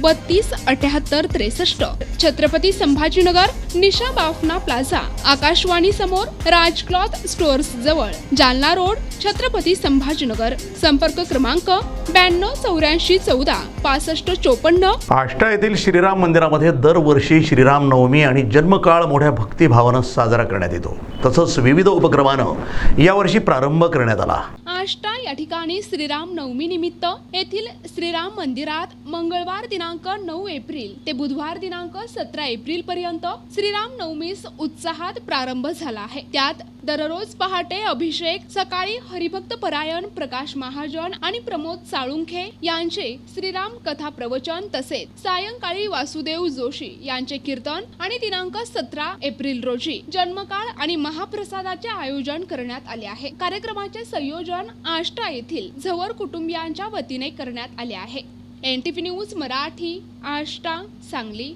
बत्तीस अठ्याहत्तर त्रेसष्ट. छत्रपती संभाजीनगर निशा बाफना प्लाझा. आकाशवाणी समोर राज क्लॉथ स्टोअर्स जवळ. जालना रोड छत्रपती संभाजीनगर. संपर्क क्रमांक ब्याण्णव चौऱ्याऐंशी चौदा पासष्ट चोपन्न. आष्टा येथील श्रीराम मंदिरामध्ये दरवर्षी श्रीराम नवमी आणि जन्मकाळ मोठ्या भक्तिभावानं साजरा करण्यात येतो. तसंच विविध उपक्रमानं यावर्षी प्रारंभ करण्यात आला. या ठिकाणी श्रीराम नवमी निमित्त येथील श्रीराम मंदिरात मंगळवार दिनांक नऊ एप्रिल ते बुधवार दिनांक सतरा एप्रिल पर्यंत श्रीराम नवमीस उत्साहात प्रारंभ झाला आहे. त्यात दररोज पहाटे अभिषेक सकाळी हरिभक्त परायण प्रकाश महाजन आणि प्रमोद साळुंखे यांचे श्रीराम कथा प्रवचन तसेच सायंकाळी वासुदेव जोशी यांचे कीर्तन आणि दिनांक सतरा एप्रिल रोजी जन्मकाळ आणि महाप्रसादाचे आयोजन करण्यात आले आहे. कार्यक्रमाचे संयोजन आष्टा येथील झवर कुटुंबियांच्या वतीने करण्यात आले आहे. N T P news Marathi Ashta Sangli.